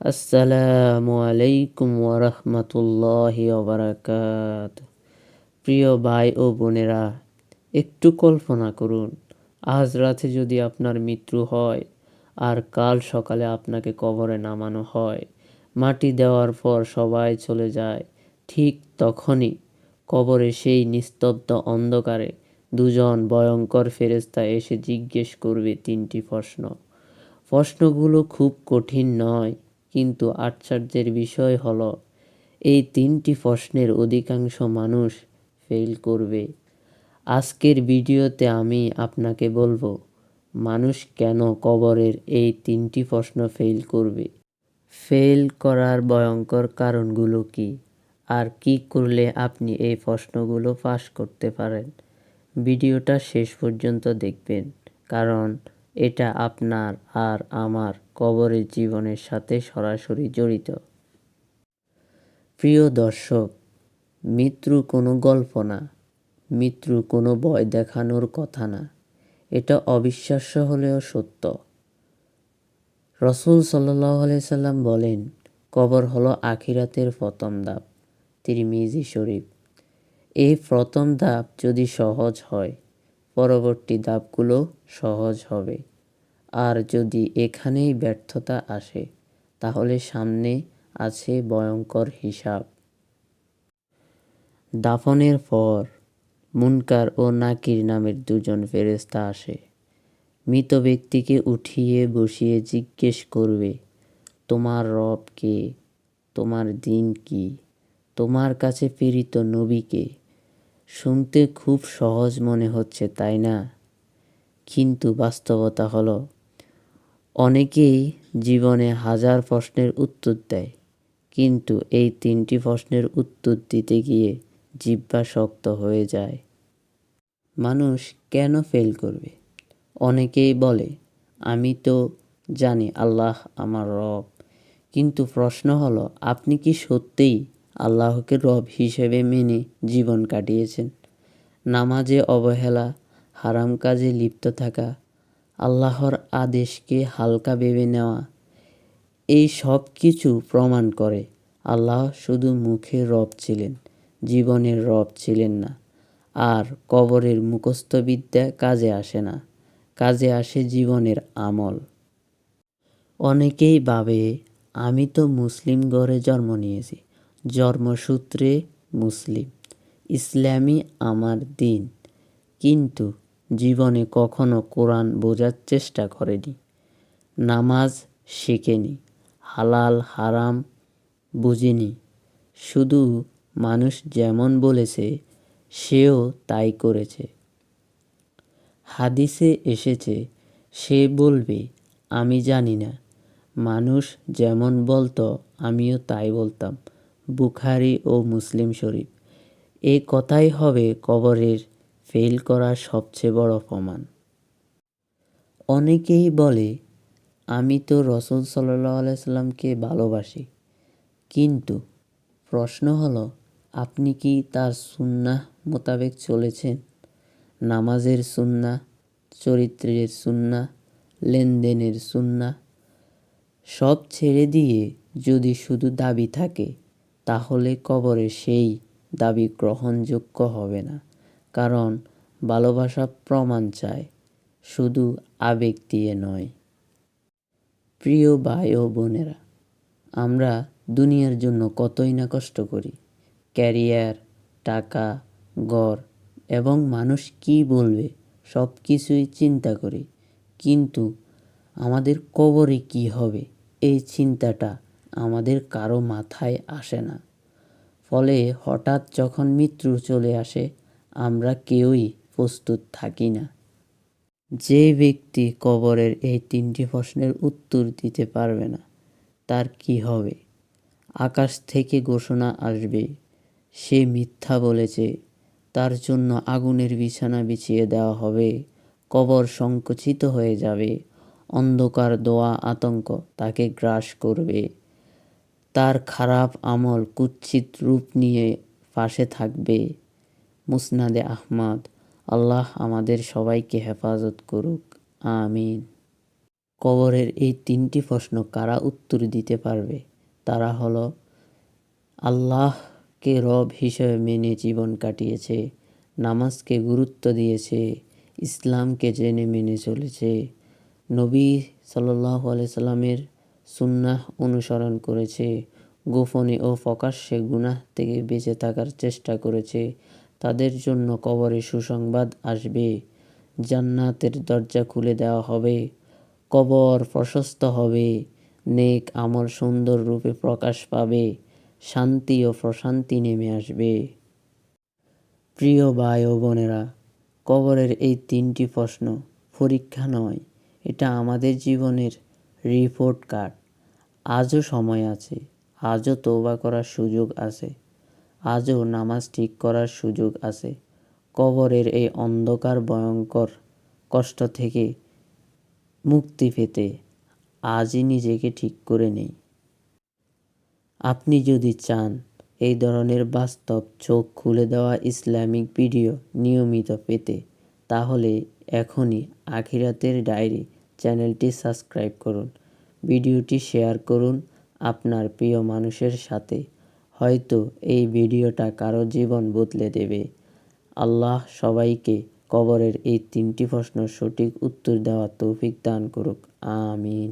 আসসালামু আলাইকুম ওরহমতুল্লাহি ওবরাকাত প্রিয় ভাই ও বোনেরা, একটু কল্পনা করুন, আজ রাতে যদি আপনার মৃত্যু হয় আর কাল সকালে আপনাকে কবরে নামানো হয়, মাটি দেওয়ার পর সবাই চলে যায়, ঠিক তখনই কবরে সেই নিস্তব্ধ অন্ধকারে দুজন ভয়ঙ্কর ফেরেস্তা এসে জিজ্ঞেস করবে তিনটি প্রশ্ন। প্রশ্নগুলো খুব কঠিন নয় কিন্তু আশ্চর্যের বিষয় হলো, এই তিনটি প্রশ্নের অধিকাংশ মানুষ ফেল করবে। আজকের ভিডিওতে আমি আপনাকে বলব, মানুষ কেন কবরের এই তিনটি প্রশ্ন ফেল করবে? ফেল করার ভয়ঙ্কর কারণগুলো কি? আর কি করলে আপনি এই প্রশ্নগুলো পাস করতে পারেন? ভিডিওটা শেষ পর্যন্ত দেখবেন, কারণ এটা আপনার আর আমার কবরের জীবনের সাথে সরাসরি জড়িত। প্রিয় দর্শক, মৃত্যু কোনো গল্প না। মৃত্যু কোনো ভয় দেখানোর কথা না। এটা অবিশ্বাস্য হলেও সত্য। রসুল সাল্লাহ সাল্লাম বলেন, কবর হলো আখিরাতের প্রথম ধাপ। তিরমিজি শরীফ, এই প্রথম ধাপ যদি সহজ হয়, পরবর্তী ধাপগুলো সহজ হবে। আর যদি এখানেই ব্যর্থতা আসে, তাহলে সামনে আছে ভয়ঙ্কর হিসাব। দাফনের পর মুনকার ও নাকির নামের দুজন ফেরেস্তা আসে। মৃত ব্যক্তিকে উঠিয়ে বসিয়ে জিজ্ঞেস করবে, তোমার রব কে? তোমার দিন কি? তোমার কাছে প্রেরিত নবীকে শুনতে খুব সহজ মনে হচ্ছে, তাই না? কিন্তু বাস্তবতা হলো অনেকেই জীবনে হাজার প্রশ্নের উত্তর দেয়, কিন্তু এই তিনটি প্রশ্নের উত্তর দিতে গিয়ে জিব্বা শক্ত হয়ে যায়। মানুষ কেন ফেল করবে? অনেকেই বলে, আমি তো জানি আল্লাহ আমার রব। কিন্তু প্রশ্ন হলো, আপনি কি সত্যিই আল্লাহকে রব হিসেবে মেনে জীবন কাটিয়েছেন? নামাজে অবহেলা, হারাম কাজে লিপ্ত থাকা আল্লাহর আদেশকে হালকা ভেবে নেওয়া। এই সব কিছু প্রমাণ করে আল্লাহ শুধু মুখে রব ছিলেন, জীবনের রব ছিলেন না। আর কবরের মুখস্থবিদ্যা কাজে আসে না, কাজে আসে জীবনের আমল। অনেকেই ভাবে, আমি তো মুসলিম ঘরে জন্ম নিয়েছি, জন্মসূত্রে মুসলিম, ইসলামই আমার দিন। কিন্তু জীবনে কখনো কোরআন বোঝার চেষ্টা করেনি। নামাজ শেখেনি। হালাল, হারাম বুঝেনি। শুধু মানুষ যেমন বলেছে, সেও তাই করেছে। হাদিসে এসেছে, সে বলবে, আমি জানি না। মানুষ যেমন বলতো, আমিও তাই বলতাম। বুখারি ও মুসলিম শরীফ। এ কথাই হবে কবরের ফেল করার সবচেয়ে বড় প্রমাণ অনেকেই বলে, আমি তো রসুল সাল্লাহ আলাইসাল্লামকে ভালোবাসি। কিন্তু প্রশ্ন হলো, আপনি কি তার সুন্না মোতাবেক চলেছেন? নামাজের সুন্না চরিত্রের সুন্না লেনদেনের সুন্না সব ছেড়ে দিয়ে যদি শুধু দাবি থাকে, তাহলে কবরে সেই দাবি গ্রহণযোগ্য হবে না। কারণ ভালোবাসা প্রমাণ চায়, শুধু আবেগ দিয়ে নয়। প্রিয় ভাই ও বোনেরা, আমরা দুনিয়ার জন্য কতই না কষ্ট করি। ক্যারিয়ার, টাকা, গড় এবং মানুষ কি বলবে সব কিছুই চিন্তা করি। কিন্তু আমাদের কবরে কি হবে, এই চিন্তাটা আমাদের কারও মাথায় আসে না। ফলে হঠাৎ যখন মৃত্যু চলে আসে আমরা কেউই প্রস্তুত থাকি না। যে ব্যক্তি কবরের এই তিনটি প্রশ্নের উত্তর দিতে পারবে না, তার কি হবে? আকাশ থেকে ঘোষণা আসবে, সে মিথ্যা বলেছে, তার জন্য আগুনের বিছানা বিছিয়ে দেওয়া হবে, কবর সংকুচিত হয়ে যাবে, অন্ধকার দোয়া আতঙ্ক তাকে গ্রাস করবে। তার খারাপ আমল কুচ্ছিত রূপ নিয়ে পাশে থাকবে। মুসনাদে আহমদ। আল্লাহ আমাদের সবাইকে হেফাজত করুক। আমিন। কবরের এই তিনটি প্রশ্ন কারা উত্তর দিতে পারবে? তারা হলো, আল্লাহকে রব হিসেবে মেনে জীবন কাটিয়েছে, নামাজকে গুরুত্ব দিয়েছে, ইসলামকে জেনে মেনে চলেছে। নবী সাল্লাহ সাল্লামের সুন্নাহ অনুসরণ করেছে, গোপনে ও প্রকাশ্যে গুনাহ থেকে বেঁচে থাকার চেষ্টা করেছে তাদের জন্য কবরে সুসংবাদ আসবে। জান্নাতের দরজা খুলে দেওয়া হবে। কবর প্রশস্ত হবে। নেক আমল সুন্দর রূপে প্রকাশ পাবে। শান্তি ও প্রশান্তি নেমে আসবে। প্রিয় ভাই ও বোনেরা, কবরের এই তিনটি প্রশ্ন পরীক্ষা নয়, এটা আমাদের জীবনের রিপোর্ট কার্ড। আজও সময় আছে, আজও তৌবা করার সুযোগ আছে। আজও নামাজ ঠিক করার সুযোগ আছে। কবরের এই অন্ধকার, ভয়ঙ্কর কষ্ট থেকে মুক্তি পেতে আজই নিজেকে ঠিক করে নেই। আপনি যদি চান এই ধরনের বাস্তব চোখ খুলে দেওয়া ইসলামিক ভিডিও নিয়মিত পেতে, তাহলে এখনই আখিরাতের ডায়েরি চ্যানেলটি সাবস্ক্রাইব করুন। ভিডিওটি শেয়ার করুন আপনার প্রিয় মানুষের সাথে। হয়তো এই ভিডিওটা কারও জীবন বদলে দেবে। আল্লাহ সবাইকে কবরের এই তিনটি প্রশ্ন সঠিক উত্তর দেওয়ার তৌফিক দান করুক। আমিন।